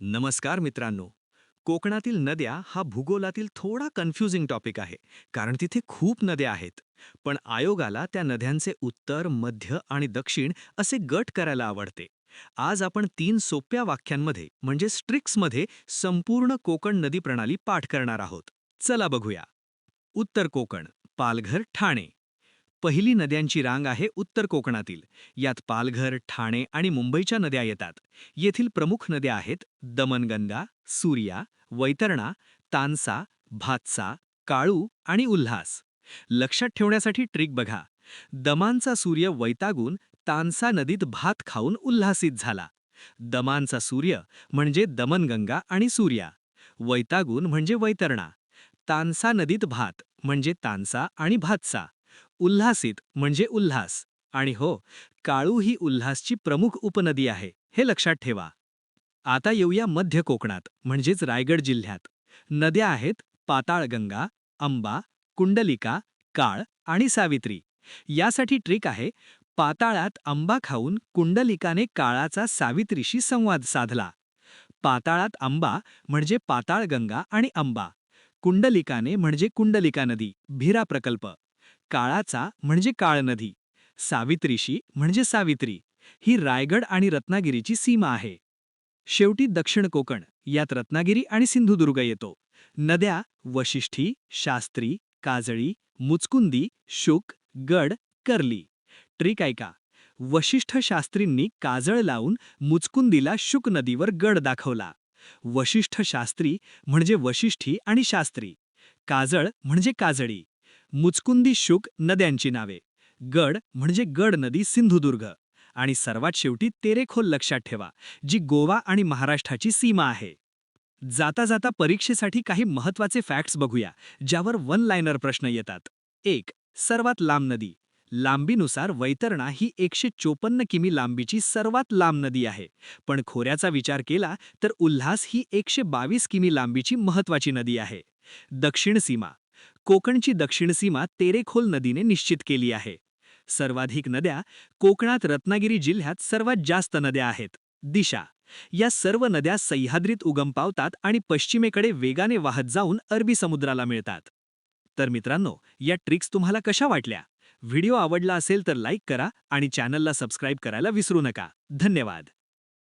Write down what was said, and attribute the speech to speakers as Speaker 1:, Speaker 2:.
Speaker 1: नमस्कार मित्रांनो. कोकणातील नद्या हा भूगोलातील थोडा कन्फ्युजिंग टॉपिक आहे कारण तिथे खूप नद्या आहेत. पण आयोगाला त्या नद्यांचे उत्तर मध्य आणि दक्षिण असे गट करायला आवडते. आज आपण तीन सोप्या वाक्यांमध्ये म्हणजे स्ट्रिक्समध्ये संपूर्ण कोकण नदी प्रणाली पाठ करणार आहोत. चला बघूया. उत्तर कोकण पालघर ठाणे. पहिली नद्यांची रांग आहे उत्तर कोकणातील. यात पालघर ठाणे आणि मुंबईच्या नद्या येतात. येथील प्रमुख नद्या आहेत दमनगंगा सूर्या वैतरणा तानसा भातसा काळू आणि उल्हास. लक्षात ठेवण्यासाठी ट्रिक बघा. दमांचा सूर्य वैतागून तानसा नदीत भात खाऊन उल्हासित झाला. दमांचा सूर्य म्हणजे दमनगंगा आणि सूर्या. वैतागून म्हणजे वैतरणा. तानसा नदीत भात म्हणजे तानसा आणि भातसा. उल्हासित म्हणजे उल्हास. आणि हो काळू ही उल्हासची प्रमुख उपनदी आहे हे लक्षात ठेवा. आता येऊया मध्य कोकणात म्हणजेच रायगड जिल्ह्यात. नद्या आहेत पाताळगंगा अंबा कुंडलिका काळ आणि सावित्री. यासाठी ट्रिक आहे पाताळात आंबा खाऊन कुंडलिकाने काळाचा सावित्रीशी संवाद साधला. पाताळात आंबा म्हणजे पाताळगंगा आणि अंबा. कुंडलिकाने म्हणजे कुंडलिका नदी भिरा प्रकल्प. काळाचा म्हणजे काळ नदी सावित्रीशी म्हणजे सावित्री ही रायगड आणि रत्नागिरीची सीमा आहे. शेवटी दक्षिण कोकण यात रत्नागिरी आणि सिंधुदुर्ग येतो. नद्या वशिष्ठी शास्त्री काजळी मुचकुंदी शुक गड कर्ली. ट्रिक ऐका. वशिष्ठ शास्त्रींनी काजळ लावून मुचकुंदीला शुक नदीवर गड दाखवला. वशिष्ठ शास्त्री म्हणजे वशिष्ठी आणि शास्त्री. काजळ म्हणजे काजळी. मुचकुंदी शुक नद्यांची नावे. गड म्हणजे गड नदी सिंधुदुर्ग. आणि सर्वात शेवटी तेरेखोल लक्षात ठेवा जी गोवा आणि महाराष्ट्राची सीमा आहे. जाता जाता परीक्षेसाठी काही महत्त्वाचे फॅक्ट्स बघूया ज्यावर वन लायनर प्रश्न येतात. एक सर्वात लांब नदी. लांबीनुसार वैतरणा ही एकशे चोपन्न किमी लांबीची सर्वात लांब नदी आहे. पण खोऱ्याचा विचार केला तर उल्हास ही एकशे बावीस किमी लांबीची महत्वाची नदी आहे. दक्षिण सीमा. कोकणची दक्षिण सीमा तेरेखोल नदीने निश्चित केली आहे. सर्वाधिक नद्या कोकणात रत्नागिरी जिल्ह्यात सर्वात जास्त नद्या आहेत. दिशा. या सर्व नद्या सह्याद्रीत उगम पावतात आणि पश्चिमेकडे वेगाने वाहत जाऊन अरबी समुद्राला मिळतात. तर मित्रांनो या ट्रिक्स तुम्हाला कशा वाटल्या? व्हिडिओ आवडला असेल तर लाईक करा आणि चॅनलला सबस्क्राईब करायला विसरू नका. धन्यवाद!